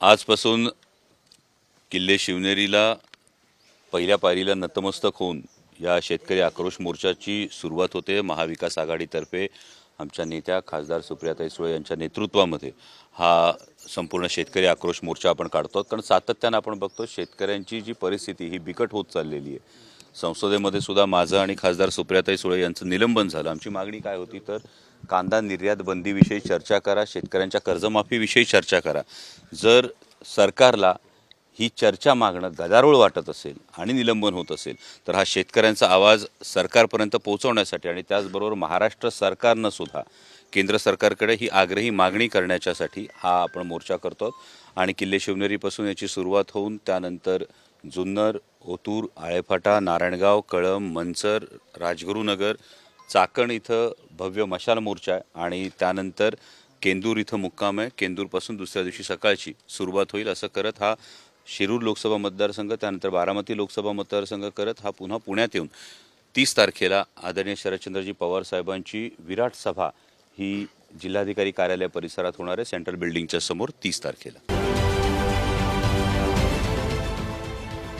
आजपासून किल्ले शिवनेरीला पहिल्या पायरीला नतमस्तक होऊन या शेतकरी आक्रोश मोर्चाची सुरुवात होते. महाविकास आघाडीतर्फे आमच्या नेत्या खासदार सुप्रियाताई सुळे यांच्या नेतृत्वामध्ये हा संपूर्ण शेतकरी आक्रोश मोर्चा आपण काढतो. कारण सातत्यानं आपण बघतो शेतकऱ्यांची जी परिस्थिती ही बिकट होत चाललेली आहे. संसदेमध्ये सुद्धा माझं आणि खासदार सुप्रियाताई सुळे यांचं निलंबन झालं. आमची मागणी काय होती तर कांदा निर्यात बंदीविषयी चर्चा करा शेतकऱ्यांच्या कर्जमाफीविषयी चर्चा करा. जर सरकारला ही चर्चा मागणं गदारोळ वाटत असेल आणि निलंबन होत असेल तर हा शेतकऱ्यांचा आवाज सरकारपर्यंत पोहोचवण्यासाठी आणि त्याचबरोबर महाराष्ट्र सरकारनं सुद्धा केंद्र सरकारकडे ही आग्रही मागणी करण्याच्यासाठी हा आपण मोर्चा करतो आणि किल्ले शिवनेरीपासून याची सुरुवात होऊन त्यानंतर जुन्नर ओतूर आळेफाटा नारायणगाव कळंब मनसर राजगुरुनगर चाकण इथं भव्य मशाल मोर्चा आहे आणि त्यानंतर केंदूर इथं मुक्काम आहे. केंदूरपासून दुसऱ्या दिवशी सकाळची सुरुवात होईल असं करत हा शिरूर लोकसभा मतदारसंघ त्यानंतर बारामती लोकसभा मतदारसंघ करत हा पुन्हा पुण्यात येऊन तीस तारखेला आदरणीय शरदचंद्रजी पवार साहेबांची विराट सभा ही जिल्हाधिकारी कार्यालय परिसरात होणार आहे सेंट्रल बिल्डिंगच्या समोर तीस तारखेला.